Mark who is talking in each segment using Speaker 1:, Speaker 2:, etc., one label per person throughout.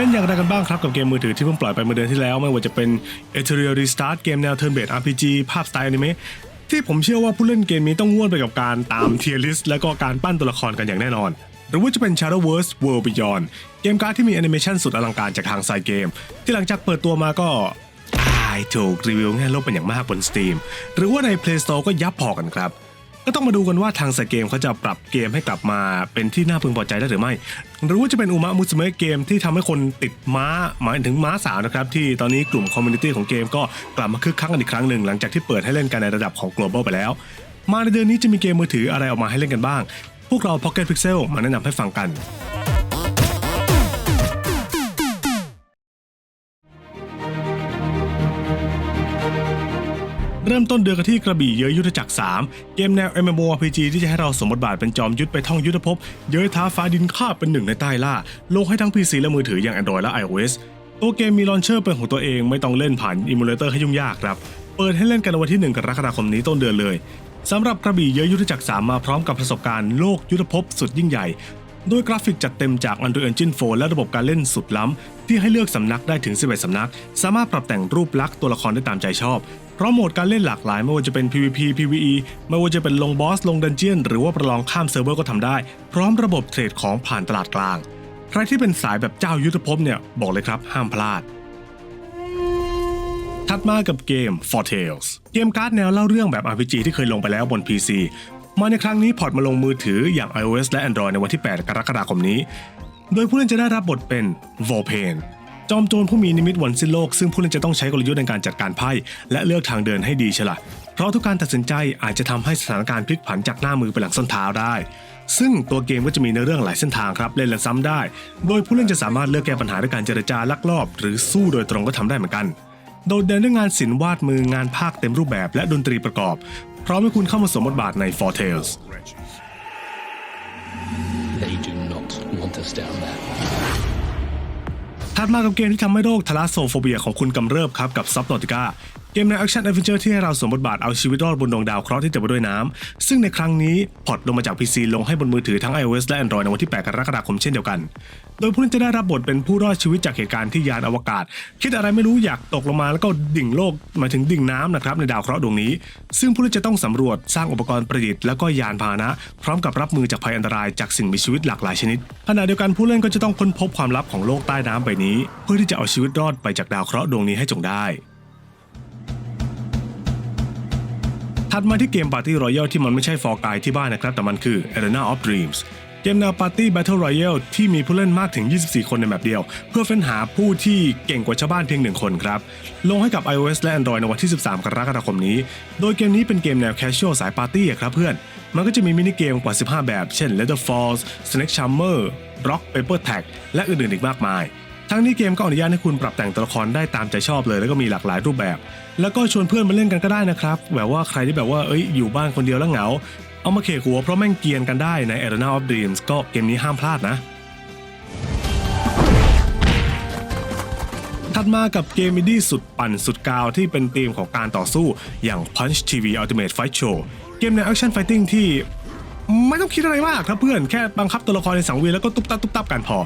Speaker 1: เป็นอย่างไรกันบ้างครับกับเกมมือถือที่เพิ่งปล่อยไปเมื่อเดือนที่แล้ว ไม่ว่าจะเป็น e t e r i a l Restart เกมแนว Turn Based RPG ภาพสไตล์อนิเมะที่ผมเชื่อว่าผู้เล่นเกมนี้ต้องง่วนไปกับการตามเทียร์ลิสและก็การปั้นตัวละครกันอย่างแน่นอน หรือว่าจะเป็น Shadowverse World Beyond เกมการ์ดที่มีแอนิเมชันสุดอลังการจากทางไซเกม ที่หลังจากเปิดตัวมาก็อายถูกรีวิวแง่ลบเป็นอย่างมากบน Steam หรือว่าใน Play Store ก็ยับพอกันครับ ก็ต้องมาดูกันว่าทางสเกมเขาจะปรับเกมให้กลับมาเป็นที่น่าพึงพอใจได้หรือไม่ หรือว่าจะเป็นอุมะมุสเมะเกมที่ทำให้คนติดม้าหมายถึงม้าสาวนะครับ ที่ตอนนี้กลุ่มคอมมูนิตี้ของเกมก็กลับมาคึกคักกันอีกครั้งหนึ่งหลังจากที่เปิดให้เล่นกันในระดับของ global ไปแล้ว มาในเดือนนี้จะมีเกมมือถืออะไรออกมาให้เล่นกันบ้าง พวกเรา Pocket Pixel มาแนะนำให้ฟังกัน เริ่มต้นเดือนกันที่กระบี่เย้ยยุทธจักร 3 เกมแนว MMORPG ที่จะให้เราสมบทบาทเป็นจอมยุทธไปท่องยุทธภพ เย้ยท้าฟ้าดินข้าบเป็นหนึ่งในใต้ล่าลกให้ทั้ง PC และมือถืออย่าง Android และ iOS ตัวเกมมีลอนเชอร์เป็นของตัวเองไม่ต้องเล่นผ่านอิมูเลเตอร์ให้ยุ่งยากครับ เปิดให้เล่นกันวันที่ 1 กรกฎาคมนี้ต้นเดือนเลยสำหรับกระบี่เย้ยยุทธจักร3มาพร้อมกับประสบการณ์โลกยุทธภพสุดยิ่งใหญ่ ด้วยกราฟิกจัดเต็มจาก Unreal Engine 4 และระบบการเล่นสุดล้ำ ที่ให้เลือกสำนักได้ถึง 11 สำนัก สามารถปรับแต่งรูปลักษณ์ตัวละครได้ตามใจชอบ เพราะโหมดการเล่นหลากหลาย ไม่ว่าจะเป็น PVP PVE ไม่ว่าจะเป็นลงบอส ลงดันเจียน หรือว่าประลองข้ามเซิร์ฟเวอร์ก็ทำได้ พร้อมระบบเทรดของผ่านตลาดกลาง ใครที่เป็นสายแบบเจ้ายุทธภพเนี่ยบอกเลยครับห้ามพลาดถัดมากับเกม For Tales เกมการ์ดแนวเล่าเรื่องแบบ RPG ที่เคยลงไปแล้วบน PC มาในครั้งนี้พอร์ตมาลงมือถืออย่าง iOS และ Android ในวันที่ 8 กรกฎาคมนี้ โดยผู้เล่นจะได้รับบทเป็น v o l p a n จอมโจรผู้มีนิมิตวันสิ้นโลก ซึ่งผู้เล่นจะต้องใช้กลยุทธ์ในการจัดการไพ่ และเลือกทางเดินให้ดีฉละเพราะทุกการตัดสินใจอาจจะทำให้สถานการณ์พลิกผันจากหน้ามือไปหลังส้นเท้าได้ ซึ่งตัวเกมก็จะมีในเรื่องหลายเส้นทางครับเล่นและซ้ำได้ โดยผู้เล่นจะสามารถเลือกแก้ปัญหาด้วยการเจรจาลักลอบ หรือสู้โดยตรงก็ทำได้เหมือนกัน โดดเด่นด้วยงานศิลป์วาดมืองานภาคเต็มรูปแบบและดนตรีประกอบ พร้อมให้คุณเข้ามาสวมบทบาทใน For Tales
Speaker 2: They do not want us down there.
Speaker 1: ถัดมากับเกมที่ทำให้โรคทาราโซโฟเบียของคุณกำเริบครับกับ Subnautica เกมแนวแอคชั่นแอดเวนเจอร์ที่ให้เราสวมบทบาทเอาชีวิตรอดบนดวงดาวเคราะห์ที่เต็มไปด้วยน้ำ ซึ่งในครั้งนี้พอร์ตลงมาจาก PC ลงให้บนมือถือทั้ง iOS และ Android ในวันที่ 8 กรกฎาคมเช่นเดียวกัน โดยผู้เล่นจะได้รับบทเป็นผู้รอดชีวิตจากเหตุการณ์ที่ยานอวกาศ คิดอะไรไม่รู้อยากตกลงมาแล้วก็ดิ่งโลกหมายถึงดิ่งน้ำนะครับในดาวเคราะห์ดวงนี้ ซึ่งผู้เล่นจะต้องสำรวจสร้างอุปกรณ์ประดิษฐ์แล้วก็ยานพาหนะ พร้อมกับรับมือจากภัยอันตรายจากสิ่งมีชีวิตหลากหลายชนิดขณะเดียวกันผู้เล่นก็จะต้องค้นพบความลับของโลกใต้น้ำใบนี้ เพื่อที่จะเอาชีวิตรอดไปจากดาวเคราะห์ดวงนี้ให้จงได้ ถัดมาที่เกม Party Royale ที่มันไม่ใช่ฟอร์กายที่บ้านนะครับ แต่มันคือ Arena of Dreams เกมแนว Party Battle Royale ที่มีผู้เล่นมากถึง 24 คนในแบบเดียว เพื่อเฟ้นหาผู้ที่เก่งกว่าชาวบ้านเพียงหนึ่งคนครับ ลงให้กับ iOS และ Android ในวันที่ 13 กรกฎาคมนี้ โดยเกมนี้เป็นเกมแนว Casual สายปาร์ตี้ครับเพื่อน มันก็จะมีมินิเกมกว่า 15 แบบ เช่น Leather Falls Snake Charmer Rock Paper Tag และอื่นๆอีกมากมาย ทั้งนี้เกมก็อนุญาตให้คุณปรับแต่งตัวละครได้ตามใจชอบเลย แล้วก็มีหลากหลายรูปแบบ แล้วก็ชวนเพื่อนมาเล่นกันก็ได้นะครับ แบบว่าใครที่แบบว่าเอ้ยอยู่บ้านคนเดียวแล้วเหงา เอามาเขกหัวเพราะแม่งเกียนกันได้ใน Arena of Dreams ก็เกมนี้ห้ามพลาดนะถัดมากับเกมอิดี้สุดปั่นสุดกาวที่เป็นธีมของการต่อสู้อย่าง Punch TV Ultimate Fight Show เกมแนว Action Fighting ที่ไม่ต้องคิดอะไรมากครับเพื่อนแค่บังคับตัวละครในสังเวียนแล้วก็ตุ๊บตับตุ๊บตับกันพอ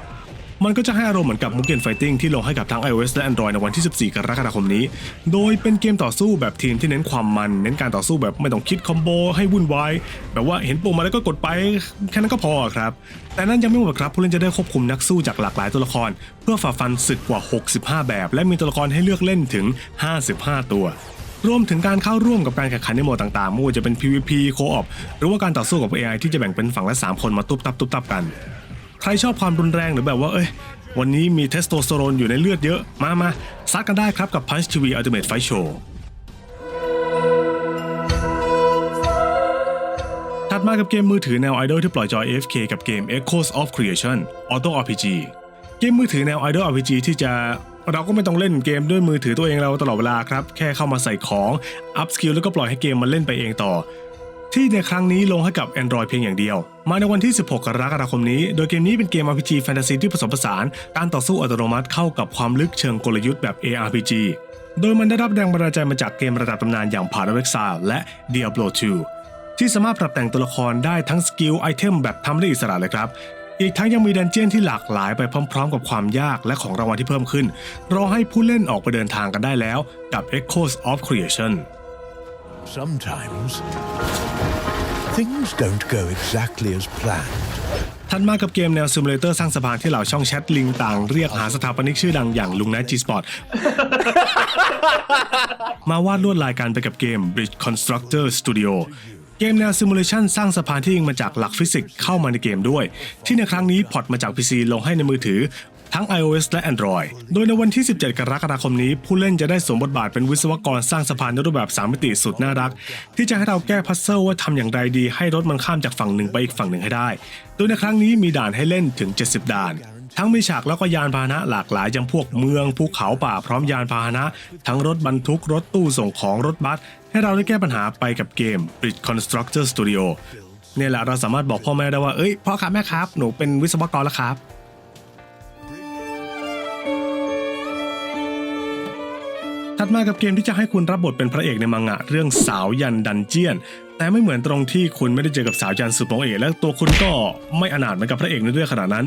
Speaker 1: มันก็จะให้อารมณ์เหมือนกับมุกเกนไฟติ้งที่ลงให้กับทั้ง iOS และ Android ในวันที่ 14 กรกฎาคมนี้ โดยเป็นเกมต่อสู้แบบทีมที่เน้นความมัน เน้นการต่อสู้แบบไม่ต้องคิดคอมโบให้วุ่นวายแบบว่าเห็นปุ่มมาแล้วก็กดไปแค่นั้นก็พอครับ แต่นั่นยังไม่หมดครับผู้เล่นจะได้ควบคุมนักสู้จากหลากหลายตัวละคร เพื่อฝ่าฟันศึกกว่า 65 แบบ และมีตัวละครให้เลือกเล่นถึง 55 ตัวรวมถึงการเข้าร่วมกับการแข่งขันในโหมดต่างๆไม่ว่าจะเป็น PVP Co-op หรือว่าการต่อสู้กับ AI ที่จะแบ่งเป็นฝั่งละสามคนมาตุบตับตุบตับกัน ใครชอบความรุนแรงหรือแบบว่าเอ้ยวันนี้มีเทสโทสเตอโรนอยู่ในเลือดเยอะ มามาซัดกันได้ครับกับ Punch TV Ultimate Fight Show ถัดมากับเกมมือถือแนว Idol ที่ปล่อยจอย AFK กับเกม Echoes of Creation Auto RPG เกมมือถือแนว Idol RPG ที่จะเราก็ไม่ต้องเล่นเกมด้วยมือถือตัวเองเราตลอดเวลาครับ แค่เข้ามาใส่ของ อัพสกิลแล้วก็ปล่อยให้เกมมันเล่นไปเองต่อ ที่ในครั้งนี้ลงให้กับ Android เพียงอย่างเดียว มาในวันที่ 16 กรกฎาคมนี้ โดยเกมนี้เป็นเกม RPG แฟนตาซีที่ผสมผสาน การต่อสู้อัตโนมัติเข้ากับความลึกเชิงกลยุทธ์แบบ ARPG โดยมันได้รับแรงบันดาลใจมาจากเกมระดับตำนานอย่าง Path of Exile และ Diablo 2 ที่สามารถปรับแต่งตัวละครได้ทั้งสกิลไอเทมแบบทำได้อิสระเลยครับอีกทั้งยังมีดันเจียนที่หลากหลายไปพร้อมๆ กับความยากและของรางวัลที่เพิ่มขึ้น รอให้ผู้เล่นออกไปเดินทางกันได้แล้วกับ Echoes of Creation
Speaker 3: Sometimes things don't go exactly as planned.
Speaker 1: ถัดมากับเกมแนวซิมูเลเตอร์สร้างสะพานที่เหล่าช่องแชทลิงต่างเรียกหาสถาปนิกชื่อดังอย่างลุงแนจีสปอร์ตมาวาดลวดลายกันไปกับเกม Bridge Constructor Studio เกมแนวซิมูเลชันสร้างสะพานที่อิงมาจากหลักฟิสิกส์เข้ามาในเกมด้วย ที่ในครั้งนี้พอร์ตมาจาก PC ลงให้ในมือถือ ทั้ง iOS และ Android โดยในวันที่ 17 กรกฎาคมนี้ ผู้เล่นจะได้สวมบทบาทเป็นวิศวกรสร้างสะพานในรูปแบบ 3 มิติสุดน่ารัก ที่จะให้เราแก้พัซเซิลว่าทำอย่างไรดี ให้รถมันข้ามจากฝั่งหนึ่งไปอีกฝั่งหนึ่งให้ได้ โดยในครั้งนี้มีด่านให้เล่นถึง 70 ด่านทั้งมีฉากแล้วก็ยานพาหนะหลากหลายอย่างพวกเมืองภูเขาป่าพร้อมยานพาหนะ ทั้งรถบรรทุกรถตู้ส่งของรถบัส ให้เราได้แก้ปัญหาไปกับเกม Bridge Constructor Studio เนี่ยแหละเราสามารถบอกพ่อแม่ได้ว่า เอ้ยพ่อครับแม่ครับ หนูเป็นวิศวกรแล้วครับ ถัดมากับเกมที่จะให้คุณรับบทเป็นพระเอกในมังงะเรื่องสาวยันดันเจียน แต่ไม่เหมือนตรงที่คุณไม่ได้เจอกับสาวยันสุดโปรเอกและตัวคุณก็ไม่อนาถเหมือนกับพระเอกในเรื่องขนาดนั้น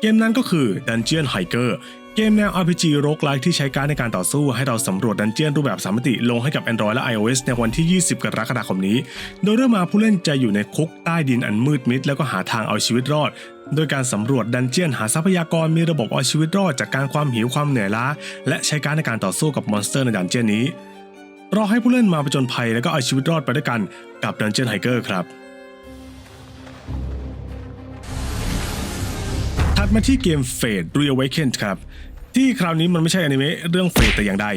Speaker 1: เกมนั้นก็คือ Dungeon Hiker เกมแนว RPG โรกไลท์ที่ใช้การในการต่อสู้ให้เราสำรวจดันเจียนรูปแบบสามมิติลงให้กับ Android และ iOS ในวันที่ 20 กรกฎาคมนี้ โดยเริ่มมาผู้เล่นจะอยู่ในคุกใต้ดินอันมืดมิดแล้วก็หาทางเอาชีวิตรอด โดยการสำรวจดันเจียนหาทรัพยากรมีระบบเอาชีวิตรอดจากการความหิวความเหนื่อยล้า และใช้การในการต่อสู้กับมอนสเตอร์ในดันเจียนนี้รอให้ผู้เล่นมาผจญภัยแล้วก็เอาชีวิตรอดไปด้วยกันกับ Dungeon Hiker ครับถัดมาที่เกม Fate Reawakened ครับที่คราวนี้มันไม่ใช่อนิเมะเรื่อง Fate แต่อย่างใด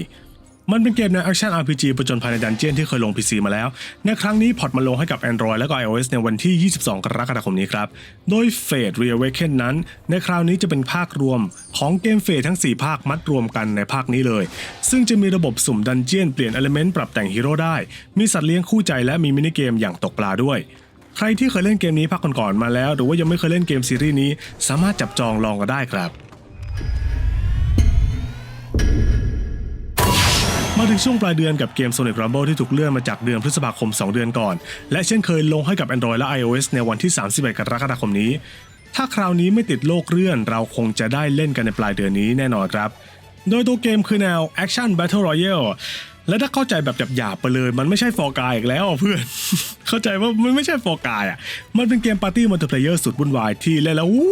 Speaker 1: มันเป็นเกมแนวแอคชั่น RPG ประจนภายในดันเจียนที่เคยลง PC มาแล้ว ในครั้งนี้พอร์ตมาลงให้กับ Android และก็ iOS ในวันที่ 22 กรกฎาคมนี้ครับ โดย Fate Reawaken นั้น ในคราวนี้จะเป็นภาครวมของเกม Fate ทั้ง 4 ภาคมัดรวมกันในภาคนี้เลย ซึ่งจะมีระบบสุ่มดันเจียนเปลี่ยนเอลิเมนต์ปรับแต่งฮีโร่ได้ มีสัตว์เลี้ยงคู่ใจและมีมินิเกมอย่างตกปลาด้วยใครที่เคยเล่นเกมนี้ภาคก่อนๆมาแล้ว หรือว่ายังไม่เคยเล่นเกมซีรีส์นี้ สามารถจับจองลองกันได้ครับ มาถึงช่วงปลายเดือนกับเกม Sonic Rumble ที่ถูกเลื่อนมาจากเดือนพฤษภาคม 2 เดือนก่อน และเช่นเคยลงให้กับ Android และ iOS ในวันที่ 31 กรกฎาคมนี้ ถ้าคราวนี้ไม่ติดโลกเลื่อน เราคงจะได้เล่นกันในปลายเดือนนี้แน่นอนครับ โดยตัวเกมคือแนว Action Battle Royale และถ้าเข้าใจแบบหยาบๆไปเลย มันไม่ใช่ฟอร์กายอีกแล้วเพื่อน เข้าใจว่ามันไม่ใช่ฟอร์กายอะ มันเป็นเกมปาร์ตี้มัลติเพลเยอร์สุดวุ่นวายที่เล่นแล้วอู้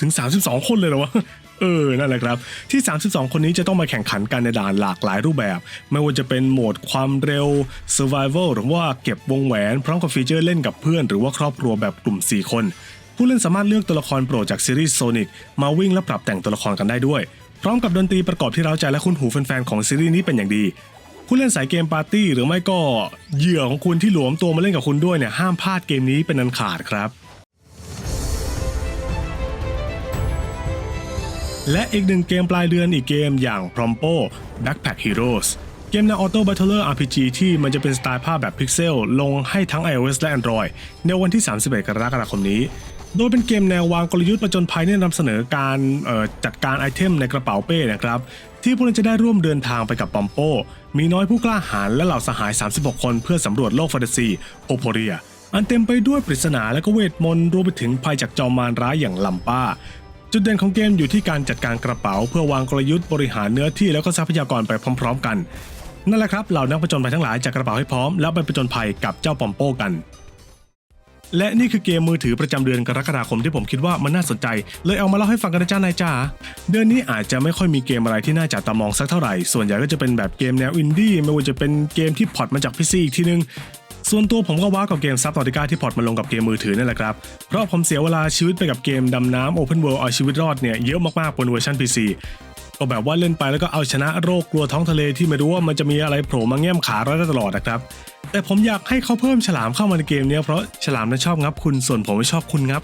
Speaker 1: ถึง 32 คนเลยเหรอวะ เออ นั่นแหละครับ ที่ 32 คนนี้จะต้องมาแข่งขันกันในด่านหลากหลายรูปแบบ ไม่ว่าจะเป็นโหมดความเร็ว Survival หรือว่าเก็บวงแหวนพร้อมกับฟีเจอร์เล่นกับเพื่อน หรือว่าครอบครัวแบบกลุ่ม 4 คน ผู้เล่นสามารถเลือกตัวละครโปรดจากซีรีส์ Sonic มาวิ่งและปรับแต่งตัวละครกันได้ด้วย พร้อมกับดนตรีประกอบที่เร้าใจและคุ้นหูแฟนๆของซีรีส์นี้เป็นอย่างดีผู้เล่นสายเกมปาร์ตี้หรือไม่ก็เหยื่อของคุณที่หลวมตัวมาเล่นกับคุณด้วยเนี่ยห้ามพลาดเกมนี้เป็นอันขาดครับ และอีกหนึ่งเกมปลายเดือนอีกเกมอย่าง Prompo Backpack Heroes เกมแนว Auto Battler RPG ที่มันจะเป็นสไตล์ภาพแบบพิกเซลลงให้ทั้ง iOS และ Android ในวันที่ 31 กรกฎาคมนี้ โดยเป็นเกมแนววางกลยุทธ์ประจนภัยที่นำเสนอการจัดการไอเทมในกระเป๋าเป้นะครับ ที่ผู้เล่นจะได้ร่วมเดินทางไปกับปอมโป มีน้อยผู้กล้าหาญและเหล่าสหาย 36 คนเพื่อสำรวจโลกแฟนตาซีโอโพเรียอันเต็มไปด้วยปริศนาและก็เวทมนต์รวมไปถึงภัยจากจอมมารร้ายอย่างลัมป้า จุดเด่นของเกมอยู่ที่การจัดการกระเป๋า เพื่อวางกลยุทธ์บริหารเนื้อที่แล้วก็ทรัพยากรไปพร้อม ๆ กัน นั่นแหละครับเหล่านักผจญภัยทั้งหลายจัดกระเป๋าให้พร้อมแล้วไปผจญภัยกับเจ้าปอมโป้กัน และนี่คือเกมมือถือประจำเดือนกรกฎาคมที่ผมคิดว่ามันน่าสนใจ เลยเอามาเล่าให้ฟังกันนะจ้านายจ้าเดือนนี้อาจจะไม่ค่อยมีเกมอะไรที่น่าจับตามองสักเท่าไหร่ส่วนใหญ่ก็จะเป็นแบบเกมแนวอินดี้ไม่ว่าจะเป็นเกมที่พอร์ตมาจากพีซีอีกทีนึง ส่วนตัวผมก็ว้าวกับเกมซับตอติก้าที่พอร์ตมาลงกับเกมมือถือนี่แหละครับ เพราะผมเสียเวลาชีวิตไปกับเกมดำน้ำ Open World เอาชีวิตรอดเนี่ยเยอะมากๆบนเวอร์ชัน PC ก็แบบว่าเล่นไปแล้วก็เอาชนะโรคกลัวท้องทะเลที่ไม่รู้ว่ามันจะมีอะไรโผล่มาแง้มขาเราได้ตลอดนะครับ แต่ผมอยากให้เขาเพิ่มฉลามเข้ามาในเกมเนี้ยเพราะฉลามนั้นชอบงับคุณส่วนผมไม่ชอบคุณงับ